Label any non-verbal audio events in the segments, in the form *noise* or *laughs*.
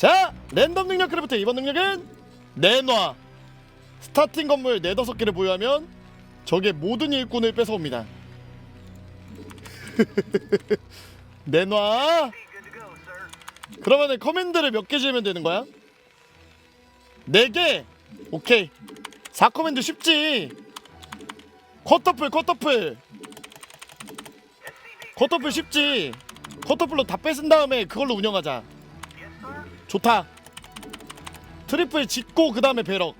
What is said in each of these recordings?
자 랜덤 능력 크래프트. 이번 능력은 내놔 스타팅 건물 네다섯 개를 보유하면 적의 모든 일꾼을 뺏어옵니다. *laughs* 내놔 그러면은 커맨드를 몇 개 지으면 되는 거야? 4개? 오케이. 4커맨드 쉽지. 컷터플 컷터플. 컷터플 쉽지. 컷터플로 다 뺏은 다음에 그걸로 운영하자 좋다. 트리플 짓고 그 다음에 배럭.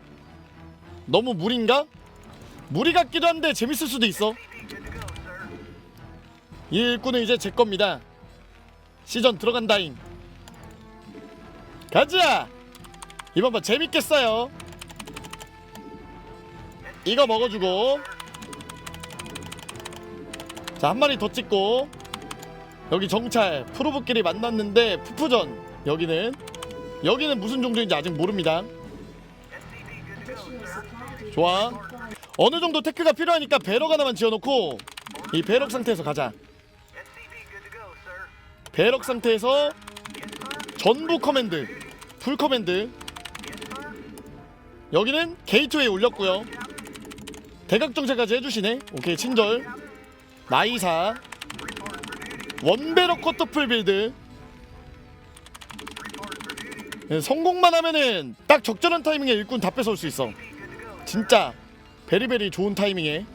너무 무리인가? 무리 같기도 한데 재밌을 수도 있어. 이 일꾼은 이제 제 겁니다. 시전 들어간다잉. 가자! 이번 번 재밌겠어요. 이거 먹어주고. 자 한 마리 더 찍고. 여기 정찰 프로브끼리 만났는데 푸푸전. 여기는 여기는 무슨 종류인지 아직 모릅니다. 좋아. 어느 정도 테크가 필요하니까 배럭 하나만 지어놓고 이 배럭 상태에서 가자. 배럭 상태에서 전부 커맨드 풀 커맨드. 여기는 게이트웨이 올렸고요. 대각 정찰까지 해주시네. 오케이 친절. 나이사. 원배럭 컷터풀 빌드 네, 성공만 하면은 딱 적절한 타이밍에 일꾼 다 뺏어올 수 있어. 진짜 베리베리 좋은 타이밍에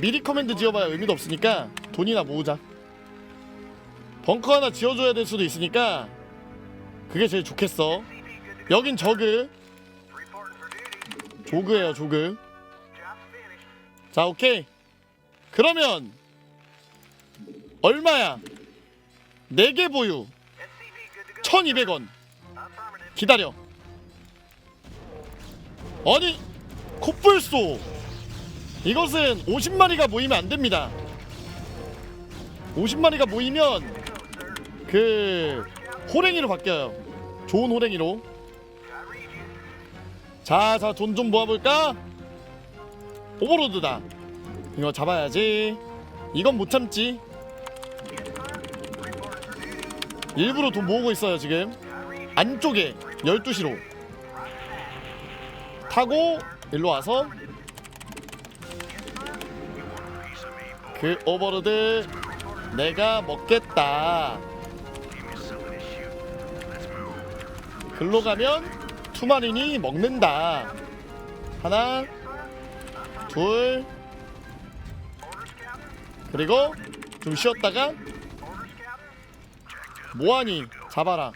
미리 커맨드 지어봐야 의미도 없으니까 돈이나 모으자. 벙커 하나 지어줘야 될 수도 있으니까 그게 제일 좋겠어. 여긴 저그. 조그예요 조그. 자 오케이. 그러면 얼마야? 4개 보유. 1200원 기다려. 아니 콧불소. 이것은 50마리가 모이면 안 됩니다. 50마리가 모이면 그 호랭이로 바뀌어요. 좋은 호랭이로. 자자 돈 좀 모아볼까? 오버로드다. 이거 잡아야지. 이건 못 참지. 일부러 돈 모으고 있어요 지금. 안쪽에 12시로. 타고 일로 와서 그 오버로드 내가 먹겠다. 글로 가면 투마린이 먹는다. 하나 둘 그리고 좀 쉬었다가 뭐하니? 잡아라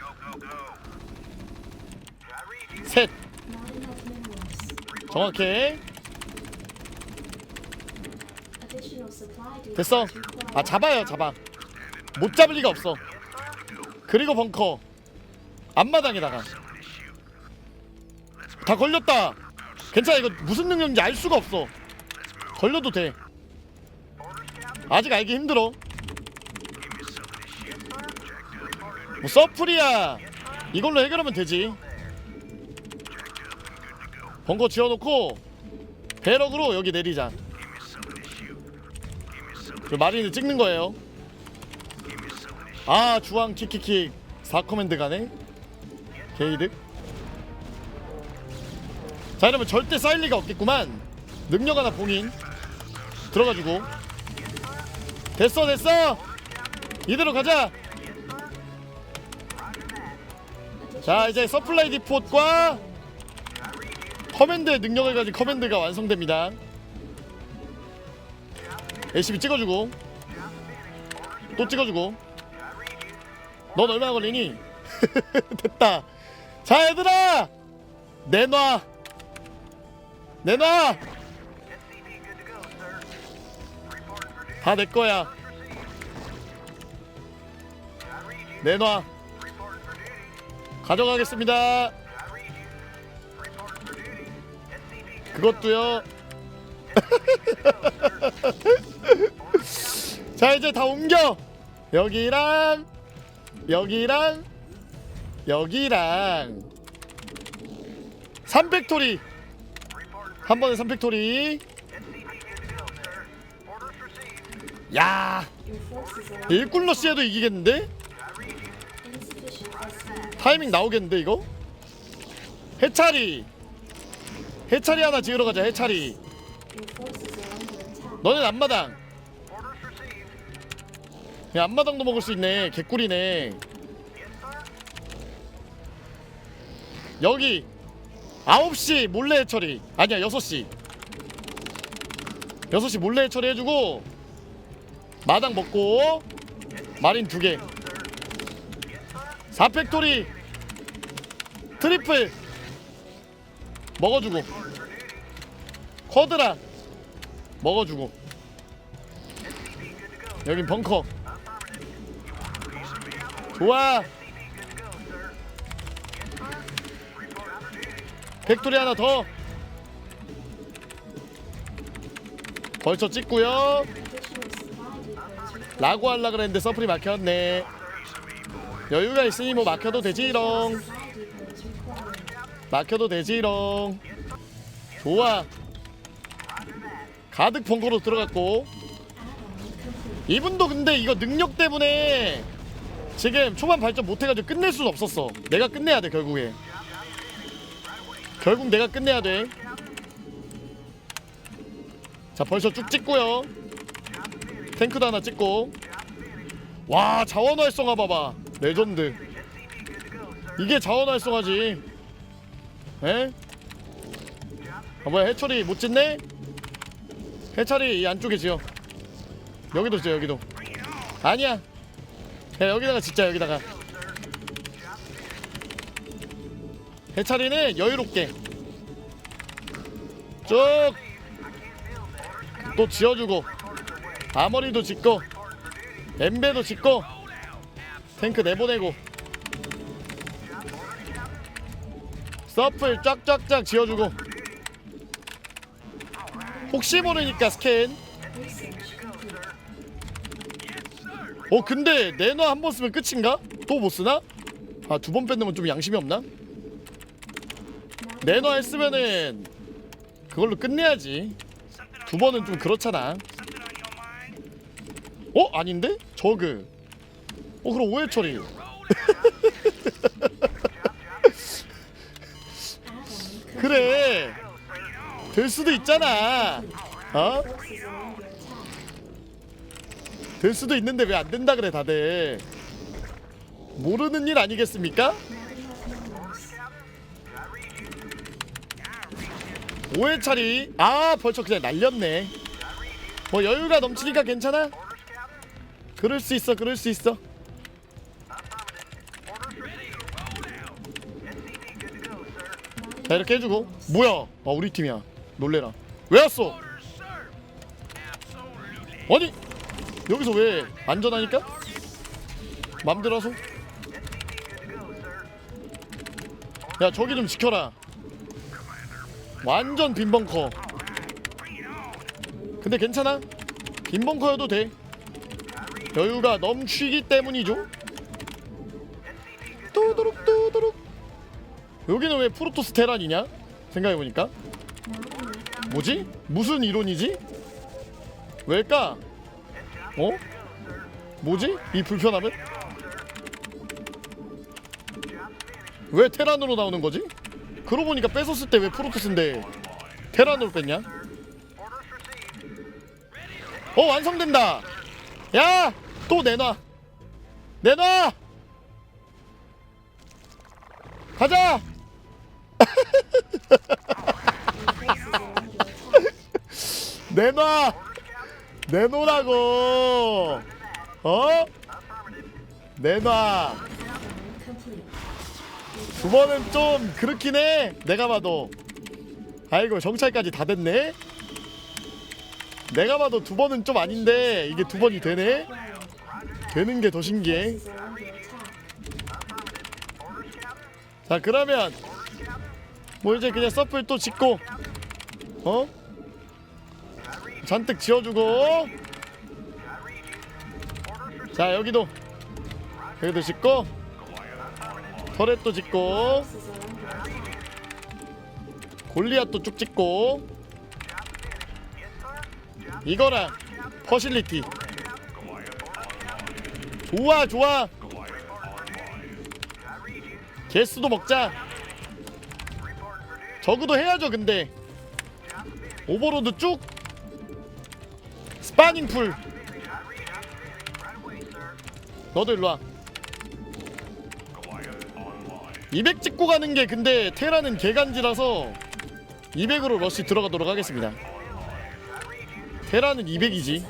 셋. 정확해. 됐어. 아 잡아요 잡아. 못 잡을 리가 없어. 그리고 벙커. 앞마당에다가. 다 걸렸다. 괜찮아 이거 무슨 능력인지 알 수가 없어. 걸려도 돼. 아직 알기 힘들어. 뭐 서플이야. 이걸로 해결하면 되지 벙커 지어놓고 배럭으로 여기 내리자. 그 마린을 찍는 거예요. 아 주황 킥킥킥 4커맨드 가네. 게이득. 자 이러면 절대 쌓일 리가 없겠구만. 능력 하나 봉인. 들어가지고. 됐어 됐어. 이대로 가자. 자 이제 서플라이 디폿과 커맨드의 능력을 가진 커맨드가 완성됩니다. 열심히 찍어주고. 또 찍어주고. 넌 얼마나 걸리니? *laughs* 됐다. 자 얘들아! 내놔. 내놔! 다 내거야. 내놔. 가져가겠습니다 그것도요. *laughs* 자 이제 다 옮겨. 여기랑 여기랑 여기랑. 300토리. 한 번에 300토리. 야. 일꾼 러시에도 이기겠는데? 타이밍 나오겠는데 이거? 해차리 해차리 하나 지으러 가자 해차리. 너는 앞마당. 야 앞마당도 먹을 수 있네. 개꿀이네. 여기 9시 몰래 해처리. 아니야 6시. 6시 몰래 해처리 해주고 마당 먹고 마린 두개. 4팩토리. 트리플 먹어주고. 쿼드라. 먹어주고. 여긴 벙커. 좋아. 팩토리 하나 더. 벌써 찍고요. 라고 할라 그랬는데 서플이 막혔네. 여유가 있으니 뭐 막혀도 되지롱 막혀도 되지롱 좋아. 가득 벙커로 들어갔고. 이분도 근데 이거 능력 때문에 지금 초반 발전 못해가지고 끝낼 수는 없었어. 내가 끝내야 돼 결국에. 결국 내가 끝내야 돼자 벌써 쭉 찍고요. 탱크도 하나 찍고. 와 자원 활성화 봐봐. 레전드. 이게 자원 활성화지 에? 아 뭐야 해철이 못 짓네? 해철이 이 안쪽에 지어. 여기도 지어 여기도. 아니야. 야 여기다가 진짜 여기다가. 해철이는 여유롭게. 쭉. 또 지어주고. 아머리도 짓고. 엠베도 짓고. 탱크 내보내고 서플 쫙쫙쫙 지어주고 혹시 모르니까 스캔 어 근데 내놔 한 번 쓰면 끝인가? 또 못 쓰나? 아 두 번 뺏는 건 좀 양심이 없나? 내놔 했으면은 그걸로 끝내야지 두 번은 좀 그렇잖아 어? 아닌데? 저그 어 그럼 오해 처리 그래 될 수도 있잖아 어? 될 수도 있는데 왜 안 된다 그래 다들 모르는 일 아니겠습니까? 오해 차리 아 벌써 그냥 날렸네 뭐 여유가 넘치니까 괜찮아? 그럴 수 있어 그럴 수 있어 자 이렇게 해주고. 뭐야? 아 우리 팀이야. 놀래라. 왜 왔어? 아니 여기서 왜 안전하니까? 맘대로 하소 야 저기 좀 지켜라. 완전 빈벙커. 근데 괜찮아? 빈벙커여도 돼. 여유가 넘치기 때문이죠. 뚜두룩 뚜두룩 여기는 왜 프로토스 테란이냐 생각해보니까 뭐지? 무슨 이론이지? 왜일까? 어? 뭐지? 이 불편함은? 왜 테란으로 나오는 거지? 그러고 보니까 뺏었을 때 왜 프로토스인데 테란으로 뺐냐? 어 완성된다! 야! 또 내놔! 내놔! 가자! *laughs* 내놔! 내놓으라고! 어? 내놔! 두 번은 좀 그렇긴 해. 내가 봐도. 아이고 정찰까지 다 됐네. 내가 봐도 두 번은 좀 아닌데 이게 두 번이 되네. 되는 게 더 신기해. 자 그러면 뭐 이제 그냥 서플 또 짓고 어? 잔뜩 지어주고. 자 여기도 여기도 짓고 터렛도 짓고 골리앗도 쭉 짓고 이거랑 퍼실리티. 좋아 좋아. 개수도 먹자 저그도 해야죠 근데. 오버로드 쭉. 스파닝 풀. 너도 일로와. 200 찍고 가는 게 근데 테라는 개간지라서 200으로 러시 들어가도록 하겠습니다. 테라는 200이지.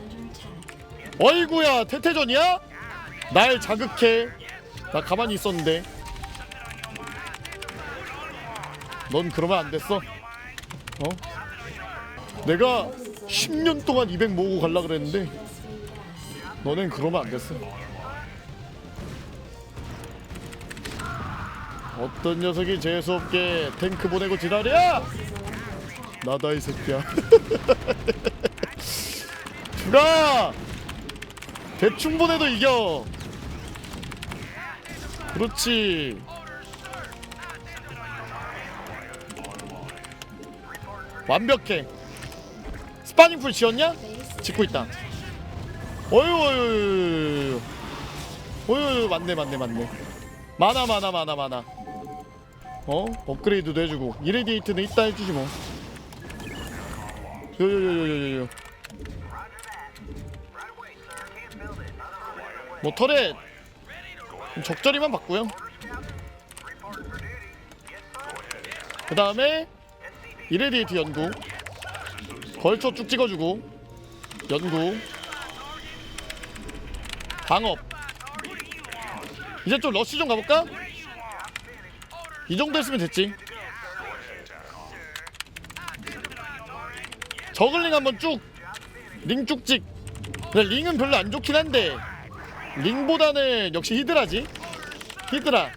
어이구야 태태전이야? 날 자극해. 나 가만히 있었는데 넌 그러면 안 됐어? 어? 내가 10년 동안 200 모으고 갈라 그랬는데 너넨 그러면 안 됐어. 어떤 녀석이 재수없게 탱크 보내고 지랄이야? 나다 이 새끼야. *laughs* 주라! 대충 보내도 이겨. 그렇지 완벽해. 스파닝 풀 지었냐? 짓고 있다. 어휴 어휴 어휴 맞네 맞네 맞네. 많아 많아 많아 많아. 어? 업그레이드도 해주고. 이레디에이트는 이따 해주지 뭐. 요요요요요요 뭐 터렛. 적절히만 받고요. 그 다음에 이레디에이트 연구. 벌초 쭉 찍어주고. 연구. 방업. 이제 좀 러쉬 좀 가볼까? 이 정도 했으면 됐지. 저글링 한번 쭉. 링 쭉찍. 링은 별로 안 좋긴 한데 링보다는 역시 히드라지. 히드라.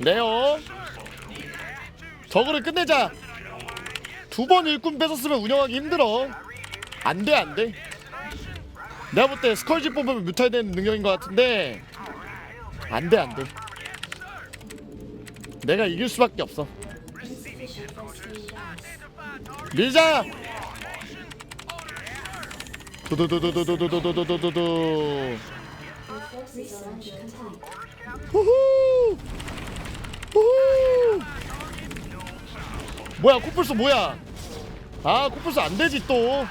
레어 저거를 끝내자. 두 번 일꾼 뺏었으면 운영하기 힘들어. 안돼 안돼. 내가 볼 때 스컬지 뽑으면 뮤타야 되는 능력인 것 같은데 안돼 안돼. 내가 이길 수밖에 없어. 밀자! 두두두두두두두두두두두 후후 뭐야 코뿔소 뭐야? 아 코뿔소 안 되지 또.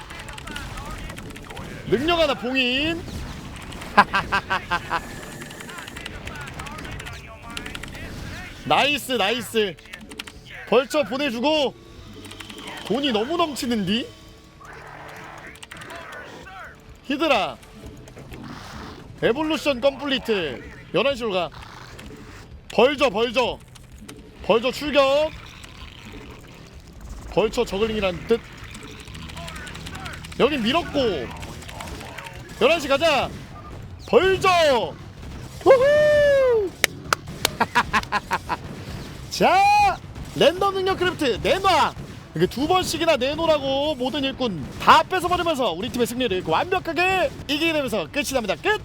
능력 하나 봉인. *laughs* 나이스 나이스. 벌쳐 보내주고 돈이 너무 넘치는디? 히드라. 에볼루션 컴플리트. 11시로 가. 벌져 벌져. 벌져 출격 벌쳐 저글링이란 뜻. 여기 밀었고. 11시 가자. 벌져 후후! *laughs* 자 랜덤 능력 크래프트 내놔! 이게 두 번씩이나 내놓으라고 모든 일꾼 다 뺏어버리면서 우리 팀의 승리를 완벽하게 이기게 되면서 끝이 납니다. 끝